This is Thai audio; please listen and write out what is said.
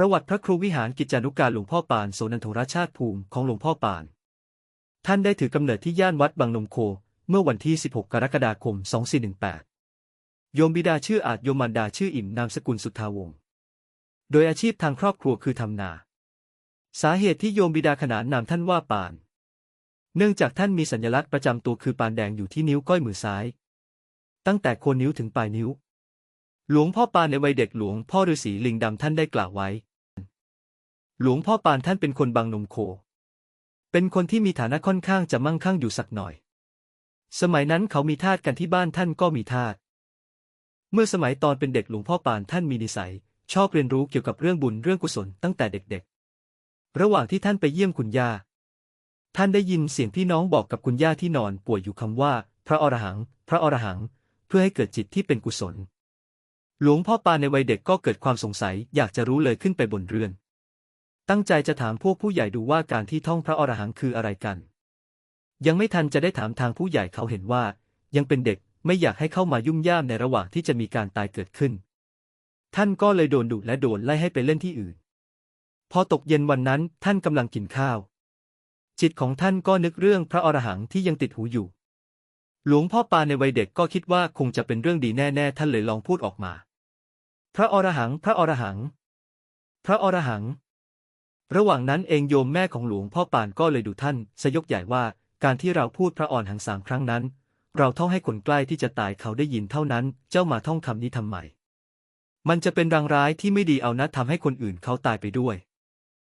ประวัติพระครูวิหารกิจจานุการหลวงพ่อปานโสนันทรชาติภูมิของหลวงพ่อปาน ท่านได้ถือกำเนิดที่ย่านวัดบางนมโค เมื่อวันที่ 16 กรกฎาคม 2418 โยมบิดาชื่ออาจโยมมารดาชื่ออิ่มนามสกุลสุทธาวงศ์ โดยอาชีพทางครอบครัวคือทำนา สาเหตุที่โยมบิดาขนานนามท่านว่าปาน เนื่องจากท่านมีสัญลักษณ์ประจำตัวคือปานแดงอยู่ที่นิ้วก้อยมือซ้าย ตั้งแต่โคนนิ้วถึงปลายนิ้ว หลวงพ่อปานในวัยเด็กหลวงพ่อฤาษีลิงดำท่านได้กล่าวไว้ หลวงพ่อปานท่านเป็นคนบางนมโค เป็นคนที่มีฐานะค่อนข้างจะมั่งคั่งอยู่สักหน่อย สมัยนั้นเขามีทาสกันที่บ้านท่านก็มีทาส เมื่อสมัยตอนเป็นเด็กหลวงพ่อปานท่านมีนิสัย ชอบเรียนรู้เกี่ยวกับเรื่องบุญเรื่องกุศลตั้งแต่เด็กๆ ระหว่างที่ท่านไปเยี่ยมคุณย่า ท่านได้ยินเสียงพี่น้องบอกกับคุณย่าที่นอนป่วยอยู่คำว่า พระอรหัง พระอรหัง เพื่อให้เกิดจิตที่เป็นกุศล หลวงพ่อปานในวัยเด็กก็เกิดความสงสัยอยากจะรู้เลยขึ้นไปบนเรือน ตั้งใจจะถามพวกผู้ใหญ่ดูว่าการที่ท่องพระอรหังคืออะไรกัน ยังไม่ทันจะได้ถามทางผู้ใหญ่เขาเห็นว่า ยังเป็นเด็กไม่อยากให้เข้ามายุ่งย่ามในระหว่างที่จะมีการตายเกิดขึ้น ท่านก็เลยโดนดุและโดนไล่ให้ไปเล่นที่อื่น พอตกเย็นวันนั้นท่านกำลังกินข้าว จิตของท่านก็นึกเรื่องพระอรหังที่ยังติดหูอยู่ หลวงพ่อปาในวัยเด็กก็คิดว่าคงจะเป็นเรื่องดีแน่ๆท่านเลยลองพูดออกมา พระอรหัง พระอรหัง พระอรหัง ระหว่างนั้นเองโยมแม่ของหลวงพ่อปานก็เลยดูท่านสยกใหญ่ว่าการที่เราพูดพระอ่อนหังสามครั้งนั้น เราท่องให้คนใกล้ที่จะตายเขาได้ยินเท่านั้น เจ้ามาท่องคำนี้ทำไม มันจะเป็นรังร้ายที่ไม่ดีเอานะทำให้คนอื่นเขาตายไปด้วย